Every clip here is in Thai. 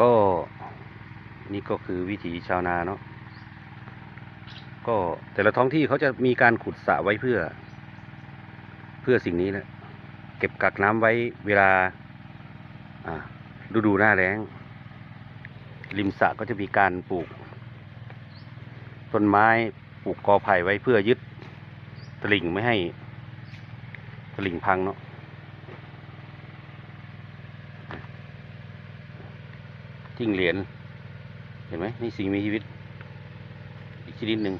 ก็นี่ก็คือวิถีชาวนาเนาะก็แต่ละท้องที่เขาจะมีการขุดสระไว้เพื่อ เพื่อสิ่งนี้แหละเก็บกักน้ำไว้เวลาอ่าฤดูหน้าแล้ง ริมสระก็จะมีการปลูก ต้นไม้ปลูกกอไผ่ไว้เพื่อยึดตลิ่งไม่ให้ตลิ่งพังเนาะ จิ้งเหรียญเห็นไหมนี่สิ่งมีชีวิต อีกชนิดหนึ่ง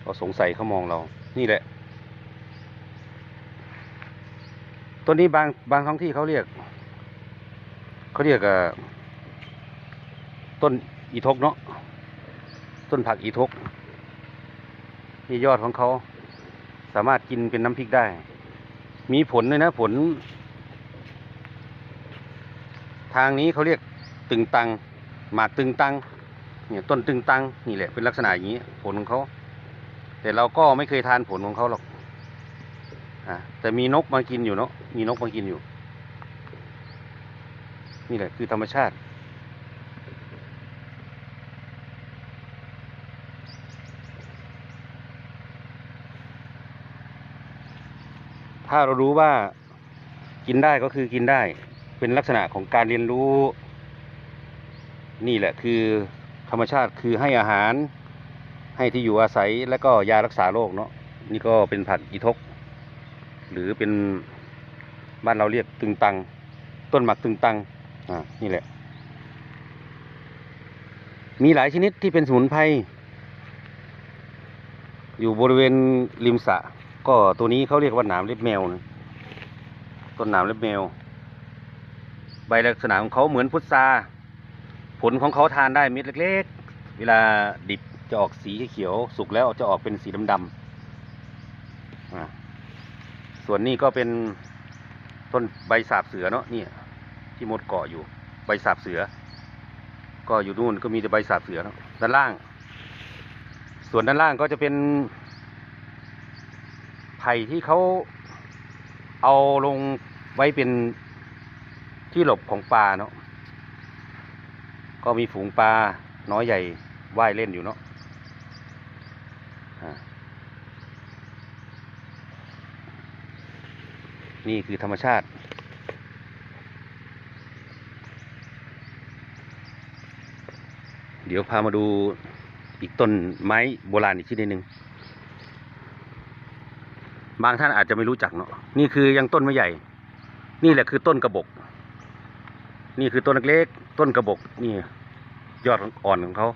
เขาสงสัยเขามองเรา นี่แหละต้นนี้บางบางท้องที่เขาเรียก เขาเรียกต้นอีทกเนาะ ต้นผักอีทกนี่ยอดของเขาสามารถกินเป็นน้ำพริกได้ มีผลด้วยนะผล ทางนี้เขาเรียกตึงตังหมากตึงตังเนี่ยต้นตึงตังนี่แหละเป็นลักษณะอย่างนี้ ผลของเขา แต่เราก็ไม่เคยทานผลของเขาหรอกอ่าแต่มีนกมากินอยู่เนาะมีนกมากินอยู่ นี่แหละคือธรรมชาติ ถ้าเรารู้ว่ากินได้ก็คือกินได้ เป็นลักษณะของการเรียนรู้ นี่แหละคือธรรมชาติคือให้อาหาร ให้ที่อยู่อาศัยและก็ยารักษาโรคเนาะนี่ก็เป็นผักอีทก หรือเป็นบ้านเราเรียกตึงตัง ต้นหมักตึงตังอ่านี่แหละ มีหลายชนิดที่เป็นสมุนไพรอยู่บริเวณริมสระ ก็ตัวนี้เขาเรียกว่าหนามเล็บแมวนะต้นหนามเล็บแมว ใบลักษณะของเขาเหมือนพุทราผลของเขาทานได้เม็ดเล็ก ๆ เวลาดิบจะออกสีเขียวสุกแล้วจะออกเป็นสีดำๆส่วนนี้ก็เป็นต้นใบสาบเสือเนาะนี่ที่มดเกาะอยู่ ใบสาบเสือ ก็อยู่นู่นก็มีแต่ใบสาบเสือเนาะด้านล่าง ส่วนด้านล่างก็จะเป็น ไผ่ที่เขาเอาลงไว้เป็นที่หลบของปลาเนาะ ก็มีฝูงปลาน้อยใหญ่ว่ายเล่นอยู่เนาะนี่คือธรรมชาติ เดี๋ยวพามาดูอีกต้นไม้โบราณอีกชนิดหนึ่ง บางท่านอาจจะไม่รู้จักเนาะนี่คือยังต้นไม่ใหญ่ นี่แหละคือต้นกระบก นี่คือต้นเล็กต้นกระบกนี่ยอดอ่อนของเขา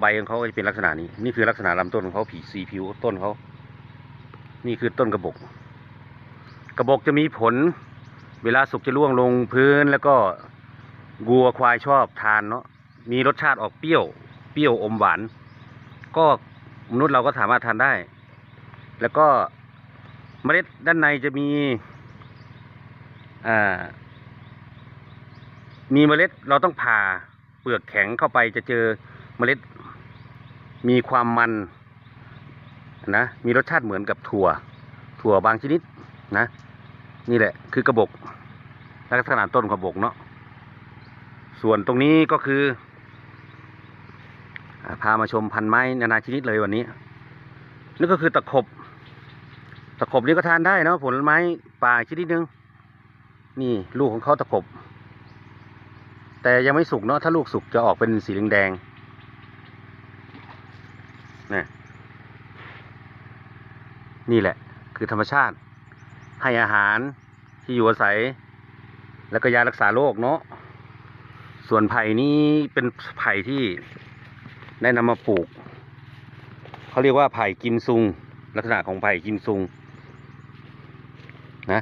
ใบของเขาจะเป็นลักษณะนี้ นี่คือลักษณะลำต้นของเขาผีสีผิวต้นเขา นี่คือต้นกระบก กระบกจะมีผล เวลาสุกจะร่วงลงพื้นแล้วก็วัวควายชอบทานเนาะ มีรสชาติออกเปรี้ยว เปรี้ยวอมหวาน ก็มนุษย์เราก็สามารถทานได้ แล้วก็ เมล็ดด้านในจะมีมีเมล็ดเราต้องผ่าเปลือกแข็งเข้าไปจะเจอเมล็ดมีความมันนะมีรสชาติเหมือนกับถั่ว ถั่วบางชนิดนะ นี่แหละคือกระบอกลักษณะต้นกระบอกเนาะส่วนตรงนี้ก็คือพามาชมพันไม้นานาชนิดเลยวันนี้นี่นก็คือตะขบ ตะขบนี่ก็ทานได้เนาะผลไม้ป่าชนิดนึง นี่ลูกของเขาตะขบ แต่ยังไม่สุกเนาะถ้าลูกสุกจะออกเป็นสีแดงๆนี่นี่แหละ คือธรรมชาติ ให้อาหารที่อยู่อาศัย แล้วก็ยารักษาโรคเนาะส่วนไผ่นี้เป็นไผ่ที่ได้นำมาปลูก เขาเรียกว่าไผ่กิมซุง ลักษณะของไผ่กิมซุง นะ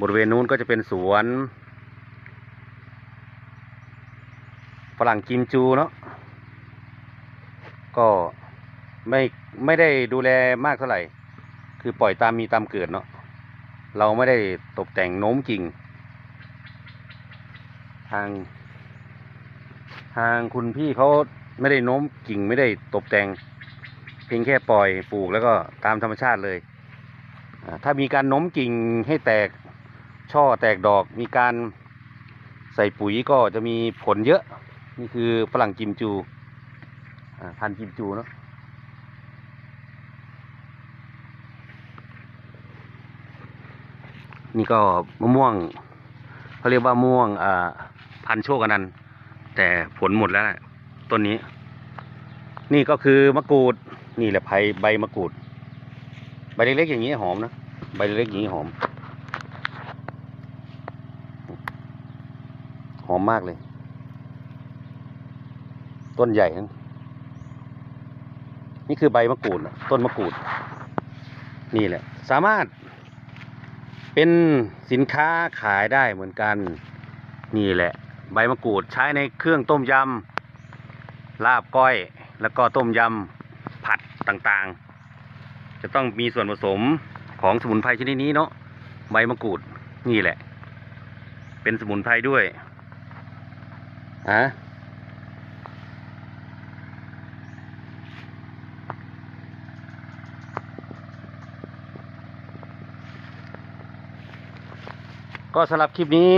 บริเวณนู้นก็จะเป็นสวนฝรั่งกิมจูเนาะก็ไม่ไม่ได้ดูแลมากเท่าไหร่ คือปล่อยตามมีตามเกิดเนาะเราไม่ได้ตกแต่งโน้มกิ่งทาง ทางคุณพี่เขาไม่ได้โน้มกิ่งไม่ได้ตกแต่ง เพียงแค่ปล่อยปลูกแล้วก็ตามธรรมชาติเลย ถ้ามีการโน้มกิ่งให้แตกช่อแตกดอก มีการใส่ปุ๋ยก็จะมีผลเยอะ นี่คือฝรั่งกิมจูพันกิมจูเนาะนี่ก็มะม่วงเขาเรียกว่ามะม่วงพันโชคอนันต์แต่ผลหมดแล้วต้นนี้ นี่ก็คือมะกรูด นี่แหละใบใบมะกรูด ใบเล็กๆอย่างนี้หอมนะ ใบเล็กๆอย่างนี้หอม หอมมากเลย ต้นใหญ่นะนี่คือใบมะกรูดนะต้นมะกรูด นี่แหละ สามารถเป็นสินค้าขายได้เหมือนกัน นี่แหละ ใบมะกรูดใช้ในเครื่องต้มยำลาบก้อย แล้วก็ต้มยำผัดต่างๆ จะต้องมีส่วนผสมของสมุนไพรชนิดนี้เนาะใบมะกรูดนี่แหละ เป็นสมุนไพรด้วยอะก็สำหรับคลิปนี้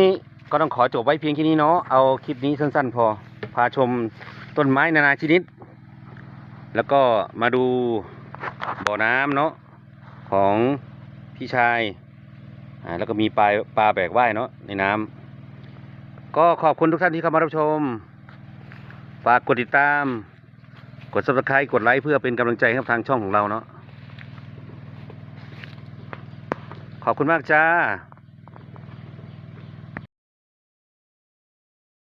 ก็ต้องขอจบไว้เพียงแค่นี้เนาะ เอาคลิปนี้สั้นๆพอ พาชมต้นไม้นานาชนิด แล้วก็มาดู บ่อน้ำเนาะของพี่ชายอ่าแล้วก็มีปลาปลาแบกว่ายเนาะในน้ำก็ขอบคุณทุกท่านที่เข้ามารับชมฝากกดติดตาม กด subscribe กดไลค์เพื่อเป็นกำลังใจให้กับทางช่องของเราเนาะขอบคุณมากจ้า